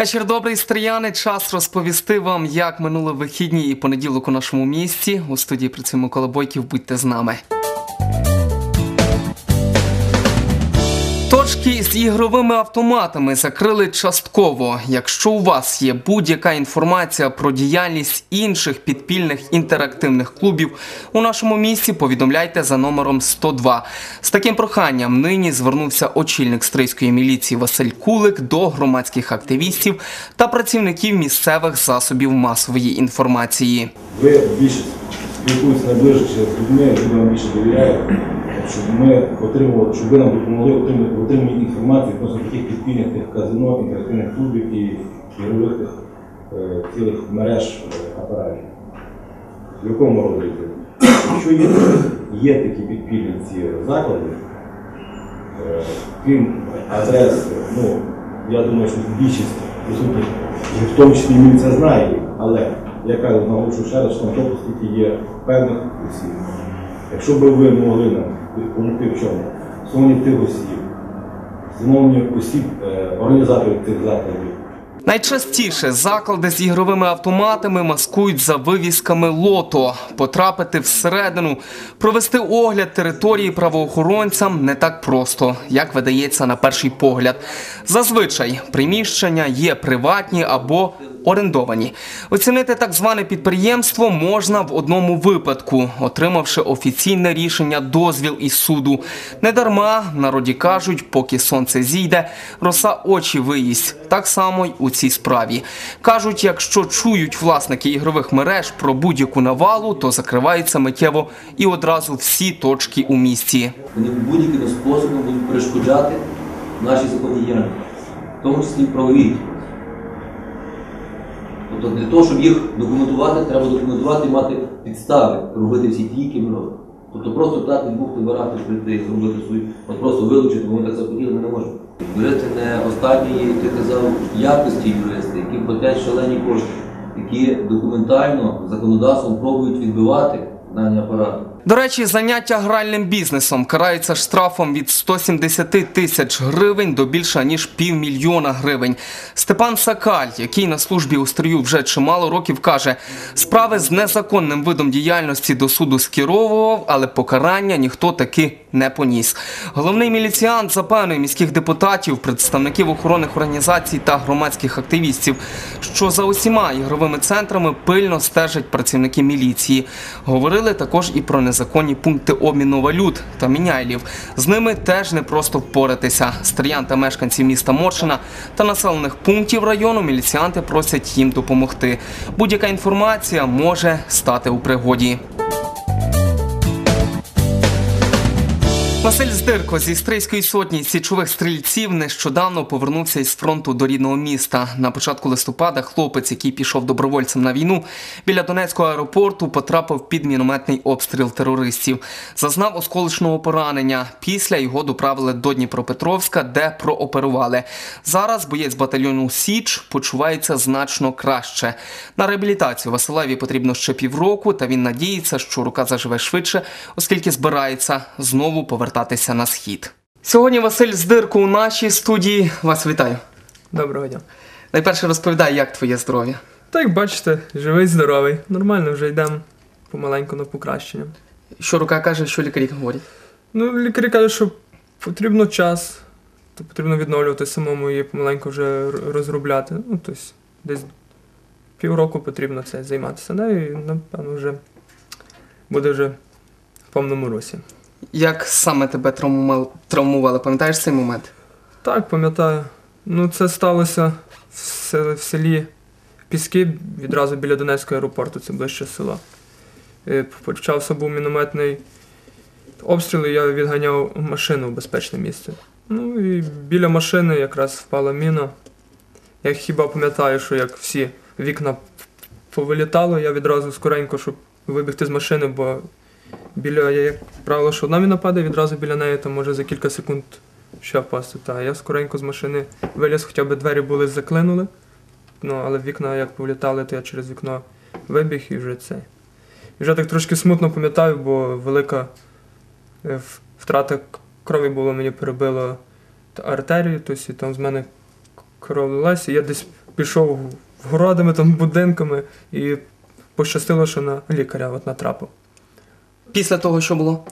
Вечір добрий, стріяни. Час розповісти вам, як минули вихідні і понеділок у нашому місті. У студії працює Микола Бойків. Будьте з нами. Точки з ігровими автоматами закрили частково. Якщо у вас є будь-яка інформація про діяльність інших підпільних інтерактивних клубів у нашому місті, повідомляйте за номером 102. З таким проханням нині звернувся очільник стрийської міліції Василь Кулик до громадських активістів та працівників місцевих засобів масової інформації. Ви більше спілкуєтеся найближче з людьми, люди вам більше довіряють, щоб ми отримували, щоб ви нам допомогли отримати в отриманні інформації відносно таких підпільних тих казино, інтерактивних клубів і ігрових тих е, цілих мереж е, апаратів. В якому розгляді? Якщо є, є такі підпільні ці заклади, е, крім адрес, ну, я думаю, що більшість присутніх, в тому числі міліція знає але я кажу, наголошую ще раз, що на тому є певних осіб. Якщо б ви могли нам допомогти в чому? Тих осіб, встановлення осіб, е, організаторів цих закладів, Найчастіше заклади з ігровими автоматами маскують за вивісками лото. Потрапити всередину, провести огляд території правоохоронцям не так просто, як видається на перший погляд. Зазвичай приміщення є приватні або орендовані. Оцінити так зване підприємство можна в одному випадку, отримавши офіційне рішення дозвіл із суду. Недарма народі кажуть, поки сонце зійде, роса очі виїсть. Так само й у цій справі. Кажуть, якщо чують власники ігрових мереж про будь-яку навалу, то закриваються миттєво і одразу всі точки у місті. Вони будь-яким способом будуть перешкоджати нашій законній діяльності, в тому числі і правовій. Тобто для того, щоб їх документувати, треба документувати і мати підстави робити всі ті, які ми робимо. Тобто просто так відбухти барахти, прийти і зробити свою, от просто вилучити, бо ми так захотіли, ми не можемо. Юристи не останньої, ти казав, якості юристи, які платять шалені кошти, які документально законодавством пробують відбивати дані апарати. До речі, заняття гральним бізнесом карається штрафом від 170 тисяч гривень до більше ніж півмільйона гривень. Степан Сакаль, який на службі у стрію вже чимало років, каже, справи з незаконним видом діяльності до суду скеровував, але покарання ніхто таки не поніс. Головний міліціант запевнює міських депутатів, представників охоронних організацій та громадських активістів, що за усіма ігровими центрами пильно стежать працівники міліції. Говорили також і про незаконні пункти обміну валют та міняйлів. З ними теж не просто впоратися. Стріян та мешканці міста Моршина та населених пунктів району міліціанти просять їм допомогти. Будь-яка інформація може стати у пригоді. Василь Здирко зі Стрийської сотні січових стрільців нещодавно повернувся із фронту до рідного міста. На початку листопада хлопець, який пішов добровольцем на війну, біля Донецького аеропорту потрапив під мінометний обстріл терористів. Зазнав осколочного поранення. Після його доправили до Дніпропетровська, де прооперували. Зараз боєць батальйону Січ почувається значно краще. На реабілітацію Василеві потрібно ще півроку, та він надіється, що рука заживе швидше, оскільки збирається знову повертатися на схід. Сьогодні Василь Здирко у нашій студії. Вас вітаю. Доброго дня. Найперше розповідай, як твоє здоров'я. Так, бачите, живий, здоровий. Нормально вже йдемо помаленьку на покращення. Що рука каже, що лікарі говорять? Ну, лікарі кажуть, що потрібно час, то потрібно відновлювати самому і помаленьку вже розробляти. Ну, тобто, десь півроку потрібно це займатися. Да, і, напевно, вже буде вже в повному русі. Як саме тебе травмували? Пам'ятаєш цей момент? Так, пам'ятаю. Ну, це сталося в се- в селі Піски, відразу біля Донецького аеропорту, це ближче село. Е, Почався був мінометний обстріл, і я відганяв машину в безпечне місце. Ну і біля машини якраз впала міна. Я хіба пам'ятаю, що як всі вікна повилітало, я відразу скоренько, щоб вибігти з машини, бо біля, як правило, що одна міна падає, відразу біля неї там може за кілька секунд ще впасти. Та я скоренько з машини виліз, хоча б двері були заклинули. Ну, але вікна як повлітали, то я через вікно вибіг і вже це. І вже так трошки смутно пам'ятаю, бо велика е, втрата крові було, мені перебило артерію, тобто і там з мене кров лилася. Я десь пішов городами, там, будинками і пощастило, що на лікаря от натрапив. Після того, що було?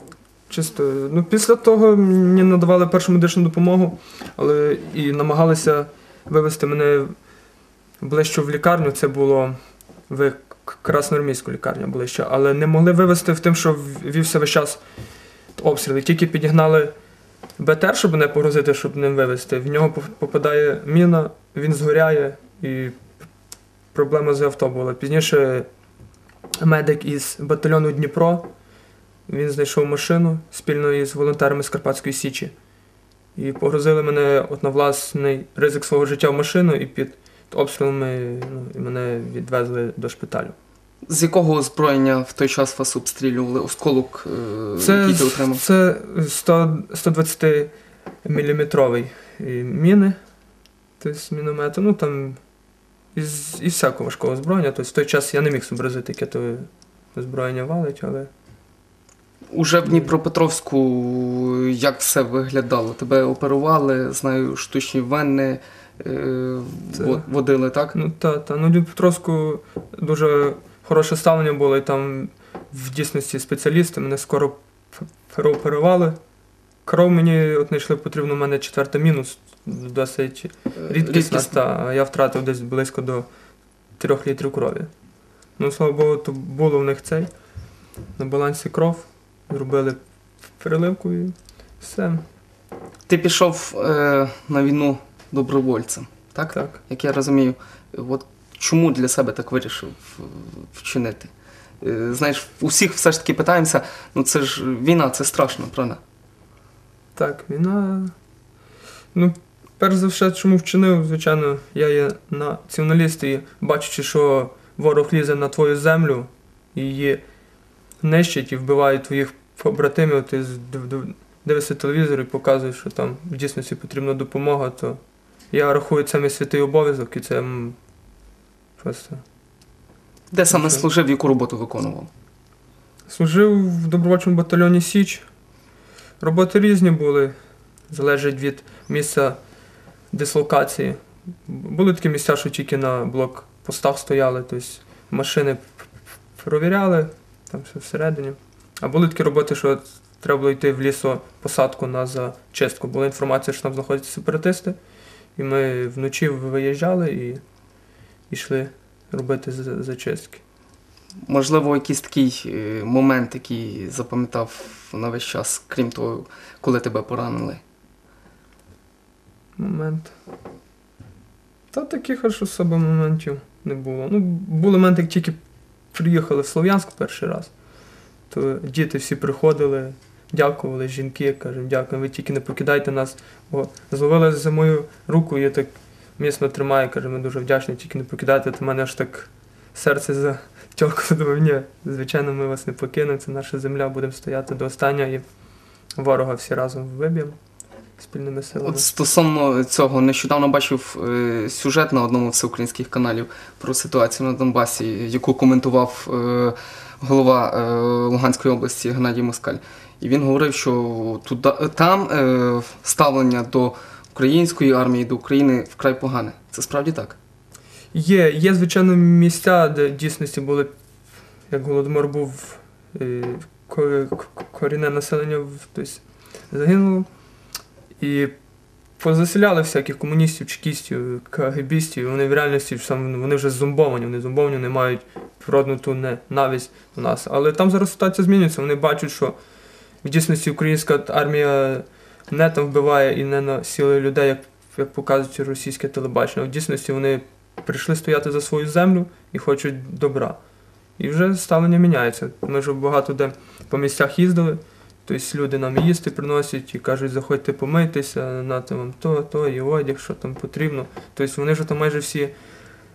Чисто, ну після того мені надавали першу медичну допомогу, але і намагалися вивезти мене ближче в лікарню. Це було в Красноармійську лікарню ближче, але не могли вивезти в тим, що вівся весь час обстріли. Тільки підігнали БТР, щоб не погрозити, щоб ним вивезти. В нього попадає міна, він згоряє і проблема з авто була. Пізніше медик із батальйону Дніпро. Він знайшов машину спільно із волонтерами з Карпатської Січі. І погрозили мене от на власний ризик свого життя в машину, і під обстрілами ну, і мене відвезли до шпиталю. З якого озброєння в той час вас обстрілювали? Осколок, е, Це, який ти отримав? це 120 мм міни, тобто міномети, ну там із, із всякого важкого озброєння. Тобто в той час я не міг зобразити, яке то озброєння валить, але Уже в Дніпропетровську як все виглядало? Тебе оперували, знаю, штучні вени е, Це- водили, так? Ну та, та. Ну, Дніпропетровську дуже хороше ставлення було, і там в дійсності спеціалісти мене скоро переоперували. Кров мені от знайшли потрібно, у мене четверта мінус, досить рідкісна, та, а я втратив десь близько до 3 літрів крові. Ну, слава Богу, то було в них цей. На балансі кров, зробили переливку і все. Ти пішов е, на війну добровольцем, так? Так. Як я розумію, от чому для себе так вирішив е, вчинити? Е, знаєш, у всіх все ж таки питаємося, ну це ж війна, це страшно, правда? Так, війна. Ну, перш за все, чому вчинив, звичайно, я є націоналіст і бачачи, що ворог лізе на твою землю і її нищить і вбиває твоїх побратимів, ти дивишся телевізор і показуєш, що там в дійсності потрібна допомога, то я рахую це мій святий обов'язок і це просто. Де саме Нічого. служив, яку роботу виконував? Служив в добровольчому батальйоні Січ. Роботи різні були, залежить від місця дислокації. Були такі місця, що тільки на блокпостах стояли, тобто машини провіряли, там все всередині. А були такі роботи, що треба було йти в лісопосадку на зачистку. Була інформація, що там знаходяться сепаратисти, і ми вночі виїжджали і йшли робити за- зачистки. Можливо, якийсь такий е, момент, який запам'ятав на весь час, крім того, коли тебе поранили. Момент. Та таких аж особо моментів не було. Ну, були моменти, як тільки приїхали в Слов'янськ перший раз, то діти всі приходили, дякували, жінки, кажуть, дякуємо, ви тільки не покидайте нас. Бо зловили за мою руку, я так міцно тримаю, каже, ми дуже вдячні, тільки не покидайте, то мене аж так серце затьокало, думаю, ні, звичайно, ми вас не покинемо, це наша земля, будемо стояти до останнього і ворога всі разом виб'ємо спільними силами. От стосовно цього, нещодавно бачив е, сюжет на одному з всеукраїнських каналів про ситуацію на Донбасі, яку коментував е, голова е, Луганської області Геннадій Москаль. І він говорив, що туди, там ставлення до української армії, до України вкрай погане. Це справді так? Є, є, звичайно, місця, де в дійсності були, як Голодомор був, корінне населення тобто, загинуло. І позаселяли всяких комуністів, чекістів, кагебістів, вони в реальності вони вже зомбовані, вони зомбовані, вони мають природну ту ненависть до нас. Але там зараз ситуація змінюється, вони бачать, що в дійсності українська армія не там вбиває і не насилує людей, як, як показують російське телебачення. В дійсності вони прийшли стояти за свою землю і хочуть добра. І вже ставлення міняється. Ми вже багато де по місцях їздили, тобто люди нам їсти приносять і кажуть, заходьте помитися, нате вам то, то, і одяг, що там потрібно. Тобто вони вже там майже всі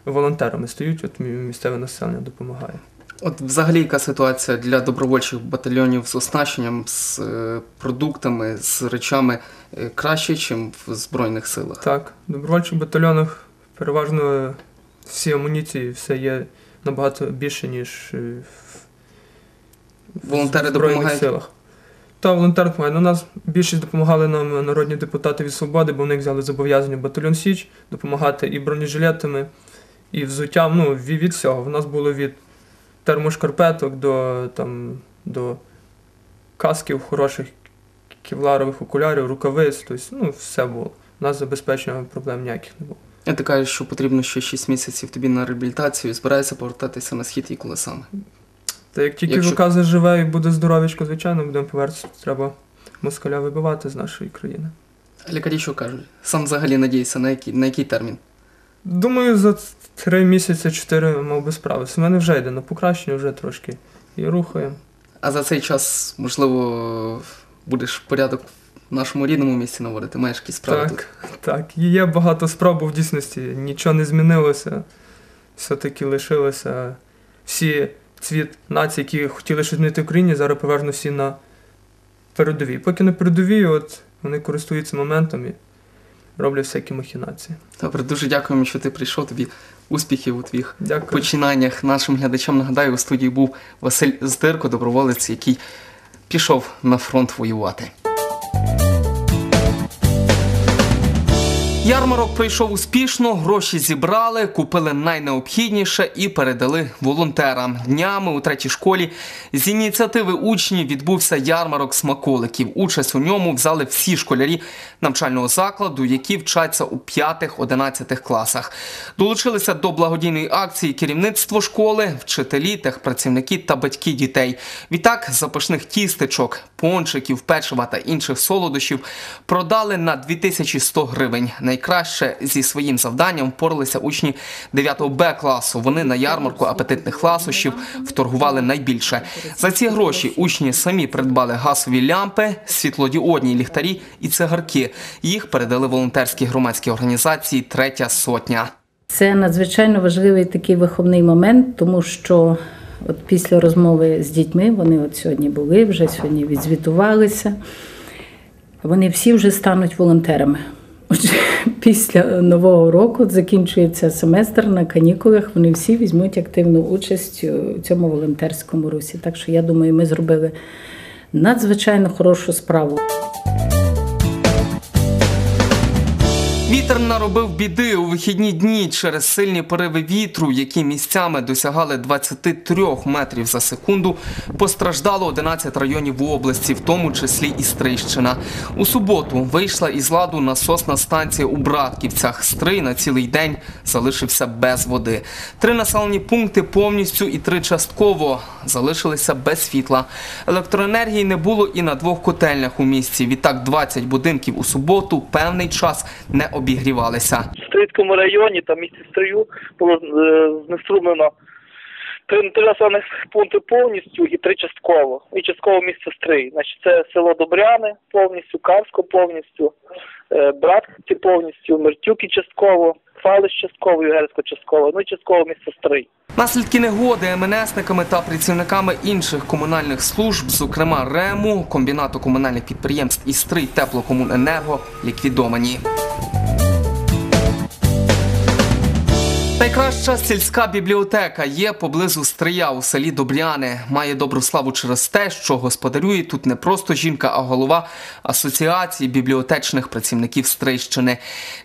волонтерами стають, от місцеве населення допомагає. От взагалі яка ситуація для добровольчих батальйонів з оснащенням, з е, продуктами, з речами е, краще, ніж в Збройних силах? Так, в добровольчих батальйонах переважно всі амуніції, все є набагато більше, ніж е, в Волонтери Збройних допомагають? силах. Та волонтер допомагає. Ну, нас більшість допомагали нам народні депутати від свободи, бо вони взяли зобов'язання батальйон Січ допомагати і бронежилетами, і взуттям. Ну, від, від всього. У нас було від термошкарпеток до, там, до касків хороших, кевларових окулярів, рукавиць. Тобто, ну, все було. У нас забезпечення проблем ніяких не було. А ти кажеш, що потрібно ще 6 місяців тобі на реабілітацію, збираєшся повертатися на схід і коли саме. Та як тільки Якщо- рука заживе і буде здоровічко, звичайно, будемо повертатися. Треба москаля вибивати з нашої країни. Лікарі що кажуть? Сам взагалі надієшся на який, на який термін? Думаю, за три місяці, чотири мав би справитися. У мене вже йде на покращення, вже трошки і рухаємо. А за цей час, можливо, будеш порядок в нашому рідному місці наводити, маєш якісь справи тут. Так, так. І Є багато спроб, бо в дійсності нічого не змінилося. Все-таки лишилося всі цвіт націй, які хотіли щось змінити в Україні, зараз переважно всі на передовій. Поки на передовій, от вони користуються моментом і роблять всякі махінації. Добре, дуже дякуємо, що ти прийшов. Тобі успіхів у твоїх Дякую. починаннях. Нашим глядачам нагадаю, у студії був Василь Здирко, доброволець, який пішов на фронт воювати. Ярмарок пройшов успішно, гроші зібрали, купили найнеобхідніше і передали волонтерам. Днями у третій школі з ініціативи учнів відбувся ярмарок смаколиків. Участь у ньому взяли всі школярі навчального закладу, які вчаться у 5-11 класах. Долучилися до благодійної акції керівництво школи, вчителі, техпрацівники та батьки дітей. Відтак запашних тістечок, пончиків, печива та інших солодощів продали на 2100 гривень. Найкраще зі своїм завданням впоралися учні 9 Б класу. Вони на ярмарку апетитних ласощів вторгували найбільше. За ці гроші учні самі придбали газові лямпи, світлодіодні ліхтарі і цигарки. Їх передали волонтерській громадській організації Третя сотня. Це надзвичайно важливий такий виховний момент, тому що от після розмови з дітьми вони от сьогодні були, вже сьогодні відзвітувалися. Вони всі вже стануть волонтерами. Після нового року закінчується семестр на канікулах. Вони всі візьмуть активну участь у цьому волонтерському русі. Так що я думаю, ми зробили надзвичайно хорошу справу. Вітер наробив біди у вихідні дні через сильні пориви вітру, які місцями досягали 23 метрів за секунду. Постраждало 11 районів області, в тому числі і Стрийщина. У суботу вийшла із ладу насосна станція у Братківцях. Стрий на цілий день залишився без води. Три населені пункти повністю і три частково залишилися без світла. Електроенергії не було і на двох котельнях у місті. Відтак 20 будинків у суботу певний час не обігрівалися. в Стрийському районі та місті Стрию було е, знеструмлено три, населених пункти повністю і три частково. І частково місце Стрий. Значить, це село Добряни повністю, Карсько повністю, е, Братківці повністю, Мертюки частково, Фалиш частково, Югерсько частково, ну і частково місце Стрий. Наслідки негоди МНСниками та працівниками інших комунальних служб, зокрема РЕМу, комбінату комунальних підприємств «Істрий Теплокомуненерго, ліквідовані. Найкраща сільська бібліотека є поблизу Стрия у селі Добряни. Має добру славу через те, що господарює тут не просто жінка, а голова асоціації бібліотечних працівників Стрийщини.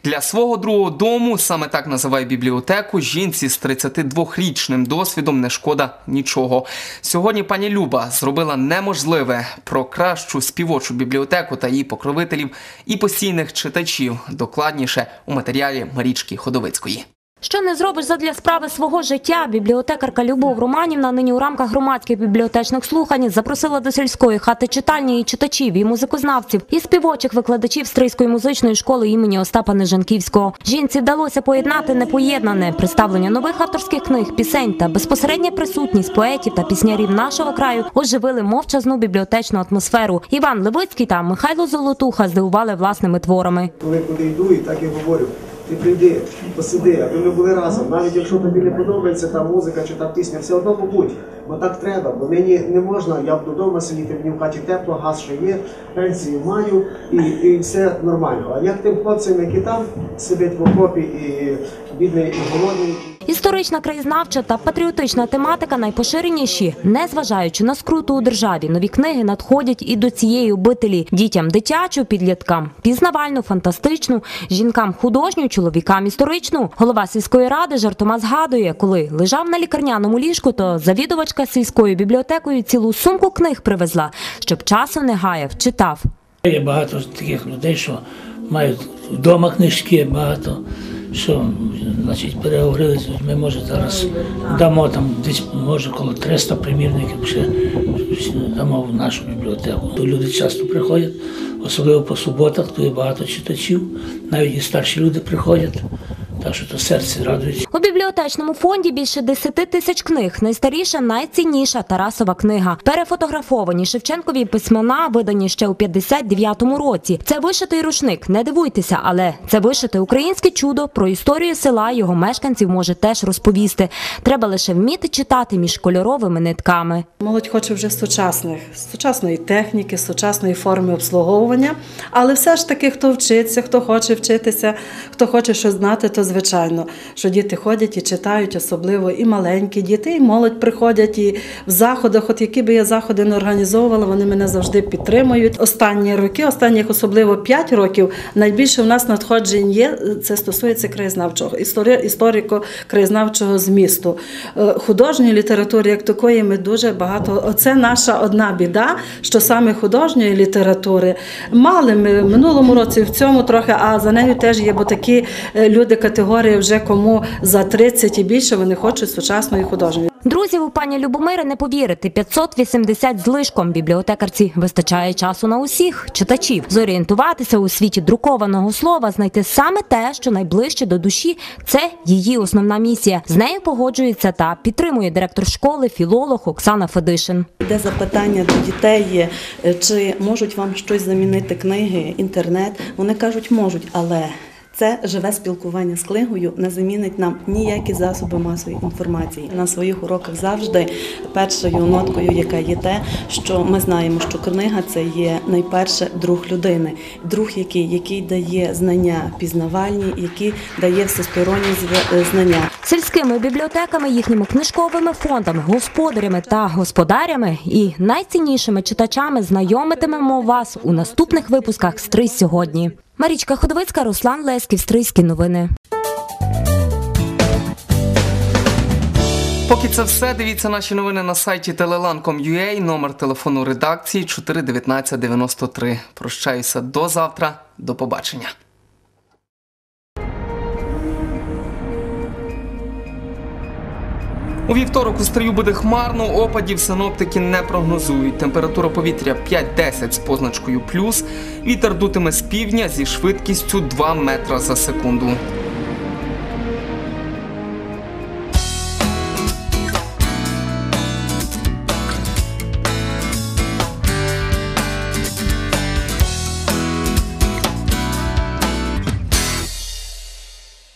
Для свого другого дому, саме так називає бібліотеку, жінці з 32-річним досвідом не шкода нічого. Сьогодні пані Люба зробила неможливе про кращу співочу бібліотеку та її покровителів і постійних читачів. Докладніше у матеріалі Марічки Ходовицької. Що не зробиш задля справи свого життя, бібліотекарка Любов Романівна нині у рамках громадських бібліотечних слухань запросила до сільської хати читальні і читачів, і музикознавців, і співочих викладачів Стрийської музичної школи імені Остапа Нежанківського. Жінці вдалося поєднати непоєднане представлення нових авторських книг, пісень та безпосередня присутність поетів та піснярів нашого краю оживили мовчазну бібліотечну атмосферу. Іван Левицький та Михайло Золотуха здивували власними творами. Коли куди йду, і так і говорю. Ти прийди, посиди, аби ми були разом. Навіть якщо тобі не подобається та музика чи та пісня, все одно побудь. Бо так треба. Бо мені не можна, я б додому сидіти, мені в хаті тепло, газ ще є, пенсію маю і, і все нормально. А як тим хлопцям, які там сидять в окопі і бідний і голодний. Історична, краєзнавча та патріотична тематика найпоширеніші, незважаючи на скруту у державі. Нові книги надходять і до цієї обителі дітям дитячу, підліткам пізнавальну, фантастичну, жінкам художню, чоловікам історичну. Голова сільської ради жартома згадує, коли лежав на лікарняному ліжку, то завідувачка сільською бібліотекою цілу сумку книг привезла, щоб часу не гаяв, читав. Є багато таких людей, що мають вдома книжки, багато що значить, переговорили, ми може зараз дамо там десь може коло 300 примірників ще дамо в нашу бібліотеку. То люди часто приходять, особливо по суботах, то є багато читачів, навіть і старші люди приходять, так що то серце радується. У бібліотечному фонді більше 10 тисяч книг. Найстаріша, найцінніша Тарасова книга. Перефотографовані Шевченкові письмена, видані ще у 59-му році. Це вишитий рушник. Не дивуйтеся, але це вишите українське чудо про історію села. Його мешканців може теж розповісти. Треба лише вміти читати між кольоровими нитками. Молодь хоче вже сучасних, сучасної техніки, сучасної форми обслуговування. Але все ж таки, хто вчиться, хто хоче вчитися, хто хоче щось знати, то звичайно, що діти ходять і читають, особливо і маленькі діти, і молодь приходять і в заходах. От які би я заходи не організовувала, вони мене завжди підтримують. Останні роки, останніх особливо 5 років, найбільше в нас надходжень є. Це стосується краєзнавчого історико-краєзнавчого змісту. Е, Художньої літератури, як такої, ми дуже багато. Оце наша одна біда, що саме художньої літератури мали ми в минулому році, в цьому трохи, а за нею теж є, бо такі е, люди категорії вже кому за 30 і більше вони хочуть сучасної художньої. Друзів у пані Любомири не повірите. 580 з лишком бібліотекарці вистачає часу на усіх читачів. Зорієнтуватися у світі друкованого слова, знайти саме те, що найближче до душі. Це її основна місія. З нею погоджується та підтримує директор школи, філолог Оксана Федишин. Де запитання до дітей, є, е, чи можуть вам щось замінити книги, інтернет. Вони кажуть, можуть, але це живе спілкування з книгою не замінить нам ніякі засоби масової інформації. На своїх уроках завжди першою ноткою, яка є те, що ми знаємо, що книга це є найперше друг людини, друг, який, який дає знання пізнавальні, який дає всесторонні зв- знання. Сільськими бібліотеками, їхніми книжковими фондами, господарями та господарями і найціннішими читачами знайомитимемо вас у наступних випусках «Стрий сьогодні. Марічка Ходовицька, Руслан Лесків, Стрийські новини. Поки це все, дивіться наші новини на сайті telelan.com.ua, номер телефону редакції 41993. Прощаюся до завтра. До побачення. У вівторок у стрію буде хмарно, опадів синоптики не прогнозують. Температура повітря 5-10 з позначкою плюс. Вітер дутиме з півдня зі швидкістю 2 метра за секунду.